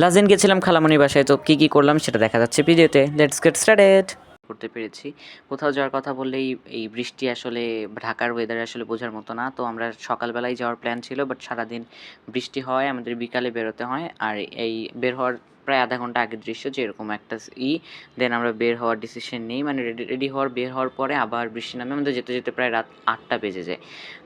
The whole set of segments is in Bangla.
লাস্ট দিন গেছিলাম খালামণির বাসায়, তো কী কী করলাম সেটা দেখা যাচ্ছে ভিডিওতে। লেটস গেট স্টার্টেড করতে পেরেছি। কোথাও যাওয়ার কথা বললেই এই বৃষ্টি আসলে, ঢাকার ওয়েদার আসলে বোঝার মতো না। তো আমরা সকালবেলায় যাওয়ার প্ল্যান ছিল বাট সারাদিন বৃষ্টি হয়, আমাদের বিকালে বেরোতে হয়। আর এই বের হওয়ার প্রায় আধা ঘণ্টা আগের দৃশ্য, যে এরকম একটা ই। দেন আমরা বের হওয়ার ডিসিশন নিই। মানে রেডি রেডি হওয়ার, বের হওয়ার পরে আবার বৃষ্টি নামে আমাদের যেতে যেতে প্রায় রাত আটটা বেজে যায়।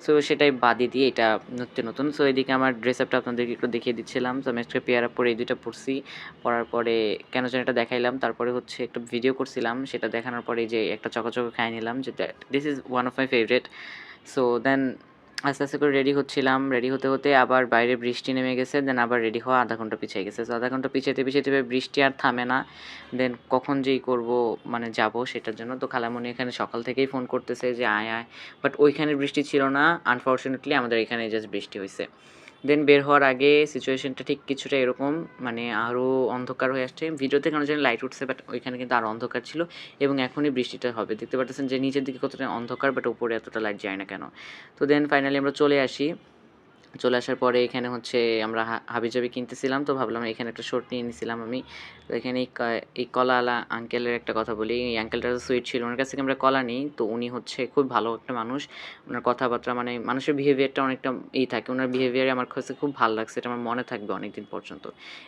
সো সেটাই বাদই দিয়ে এটা নিত্য নতুন। সো এদিকে আমার ড্রেস আপটা আপনাদেরকে একটু দেখিয়ে দিচ্ছিলাম। সো আমি আজকে পেয়ারা পরে এই দুইটা পরছি। পরার পরে কেন যেন এটা দেখাইলাম। তারপরে হচ্ছে একটা ভিডিও করছিলাম। সেটা দেখানোর পরে যে একটা চকাচকা খাই নিলাম। যে this is one of my favourite so then আস্তে আস্তে করে রেডি হচ্ছিলাম। রেডি হতে হতে আবার বাইরে বৃষ্টি নেমে গেছে দেন আবার রেডি হওয়া আধা ঘণ্টা পিছিয়ে গেছে। তো আধা ঘণ্টা পিছাইতে পিছাইতে বৃষ্টি আর থামে না। দেন কখন যেই করব মানে যাব সেটার জন্য। তো খালামণি এখানে সকাল থেকেই ফোন করতেছে যে, আয় আয়। বাট ওইখানে বৃষ্টি ছিল না। আনফর্চুনেটলি আমাদের এখানে জাস্ট বৃষ্টি হয়েছে দেন বের হওয়ার আগে সিচুয়েশনটা ঠিক কিছুটা এরকম মানে আরও অন্ধকার হয়ে আসছে। ভিডিওতে কেন জানি লাইট উঠছে বাট ওইখানে কিন্তু আরও অন্ধকার ছিল এবং এখনই বৃষ্টিটা হবে। দেখতে পাচ্ছেন যে, নিচের দিকে কতটা অন্ধকার বাট উপরে এতটা লাইট যায় না কেন? তো দেন ফাইনালি আমরা চলে আসি। চলে আসার পরে এখানে হচ্ছে আমরা হাবিজাবি কিনতেছিলাম তো ভাবলাম এখানে একটা শর্ট নিয়ে নিয়েছিলাম আমি। তো এখানে এই এই কলাওয়ালা আঙ্কেলের একটা কথা বলি। এই আঙ্কেলটা তো সুইট ছিল, ওনার কাছ থেকে আমরা কলা নিই। তো উনি হচ্ছে খুব ভালো একটা মানুষ। ওনার কথাবার্তা মানে মানুষের বিহেভিয়ারটা অনেকটা এই থাকে। ওনার বিহেভিয়ারে আমার কাছে খুব ভালো লাগছে। এটা আমার মনে থাকবে অনেক দিন পর্যন্ত।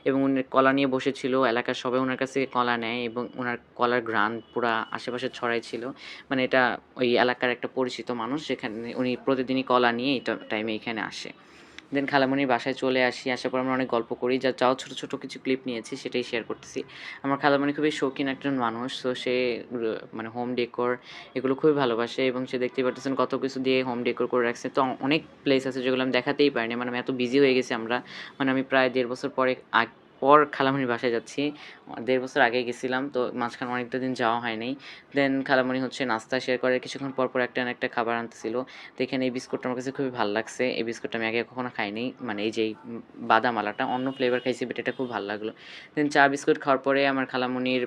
এবং উনি কলা নিয়ে বসেছিল। এলাকার সবাই ওনার কাছ থেকে কলা নেয় এবং ওনার কলার গ্রান পুরা আশেপাশে ছড়াই ছিল। মানে এটা ওই এলাকার একটা পরিচিত মানুষ যেখানে উনি প্রতিদিনই কলা নিয়ে এটা টাইমে এখানে আসে। দেন খালামণির বাসায় চলে আসি, আসার পর আমরা অনেক গল্প করি। যা, যাও ছোটো ছোটো কিছু ক্লিপ নিয়েছি, সেটাই শেয়ার করতেছি। আমার খালামণি খুবই শৌখিন একজন মানুষ, তো সে মানে হোম ডেকোর এগুলো খুবই ভালোবাসে এবং সে দেখতেই পারতেছেন কত কিছু দিয়ে হোম ডেকোর করে রাখছে। তো অনেক প্লেস আছে যেগুলো আমি দেখাতেই পারিনি। মানে আমি এত বিজি হয়ে গেছি আমরা। মানে আমি প্রায় দেড় বছর পরে পর খালামণির বাসায় যাচ্ছি। দেড় বছর আগে গেছিলাম, তো মাঝখানে অনেকটা দিন যাওয়া হয়নি। দেন খালামণি হচ্ছে নাস্তা শেয়ার করে, কিছুক্ষণ পর পর একটা একটা খাবার আনতেছিল। তো এখানে এই বিস্কুটটা আমার কাছে খুবই ভালো লাগছে। এই বিস্কুটটা আমি আগে কখনো খাইনি। মানে এই যে বাদাম আলাটা অন্য ফ্লেভার খাইছি বাট এটা খুব ভালো লাগল। দেন চা, বিস্কুট খাওয়ার পরে আমার খালামণির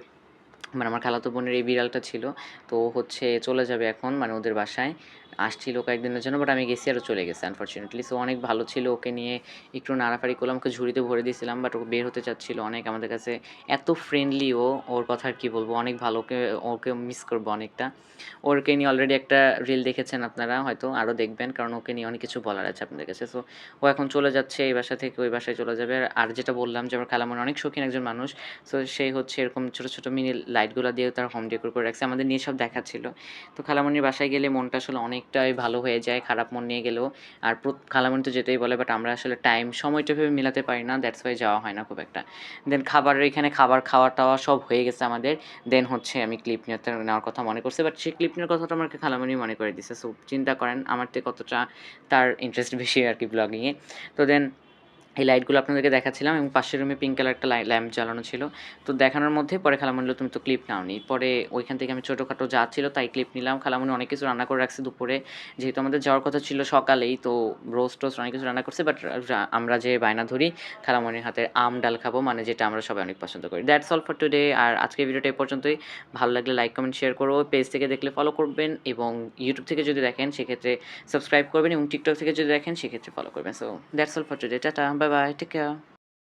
মানে আমার খালাতো বোনের এই বিড়ালটা ছিল। তো হচ্ছে চলে যাবে এখন মানে ওদের বাসায়। আসছিল কয়েকদিনের জন্য বাট আমি গেছি আরও চলে গেছে আনফর্চুনেটলি সো অনেক ভালো ছিল ওকে নিয়ে। একটু নাড়াফাড়ি করলাম, ওকে ঝুড়িতে ভরে দিয়েছিলাম বাট ও বের হতে চাচ্ছিল অনেক। আমাদের কাছে এত ফ্রেন্ডলি ও, ওর কথা আর কী বলব, অনেক ভালো ওকে ওকে মিস করব অনেকটা। ওরকে নিয়ে অলরেডি একটা রিল দেখেছেন আপনারা, হয়তো আরও দেখবেন, কারণ ওকে নিয়ে অনেক কিছু বলার আছে আপনাদের কাছে। সো ও এখন চলে যাচ্ছে, এই বাসা থেকে ওই বাসায় চলে যাবে। আর- যেটা বললাম যে, আমার খালামন অনেক শৌখিন একজন মানুষ সো সেই হচ্ছে এরকম ছোটো ছোটো মিনি লাইটগুলো দিয়ে তার হোম ডেকোর করে রাখছে। আমাদের নিয়ে সব দেখাচ্ছিল। তো খালামণির বাসায় গেলে মনটা আসলে অনেকটাই ভালো হয়ে যায়, খারাপ মন নিয়ে গেলেও। আর খালামণি তো যেতেই বলে বাট আমরা আসলে টাইম সময়টা ভেবে মেলাতে পারি না দ্যাটস ওয়াই যাওয়া হয় না খুব একটা। দেন খাবারের এখানে খাবার খাওয়া টাওয়া সব হয়ে গেছে আমাদের। দেন হচ্ছে আমি ক্লিপ নিয়ে নেওয়ার কথা মনে করছি বাট সেই ক্লিপ নেওয়ার কথাটা আমাকে খালামণি মনে করে দিছে সো চিন্তা করেন, আমার থেকে কতটা তার ইন্টারেস্ট বেশি আর কি ব্লগিংয়ে তো দেন এই লাইটগুলো আপনাদেরকে দেখাচ্ছিলাম এবং পাশের রুমে পিঙ্ক কালার একটা ল্যাম্প জ্বালানো ছিল। তো দেখানোর মধ্যে পরে খালামণি তুমি তো ক্লিপ নাওনি। পরে ওইখান থেকে আমি ছোটোখাটো যা ছিল তাই ক্লিপ নিলাম। খালামণি অনেক কিছু রান্না করে রাখছে দুপুরে। যেহেতু আমাদের যাওয়ার কথা ছিল সকালেই, তো রোস্ট টোস্ট অনেক কিছু রান্না করছে বাট আমরা যে বায়না ধরি খালামণির হাতের আম ডাল খাব মানে যেটা আমরা সবাই অনেক পছন্দ করি। দ্যাটস অল ফর টুডে আর আজকের ভিডিওটা এ পর্যন্তই। ভালো লাগলে লাইক কমেন্ট শেয়ার করো। পেজ থেকে দেখলে ফলো করবেন এবং ইউটিউব থেকে যদি দেখেন, সেক্ষেত্রে সাবস্ক্রাইব করবেন এবং টিকটক থেকে যদি দেখেন, সেক্ষেত্রে ফলো করবেন। So that's all for today tata Bye bye. Take care.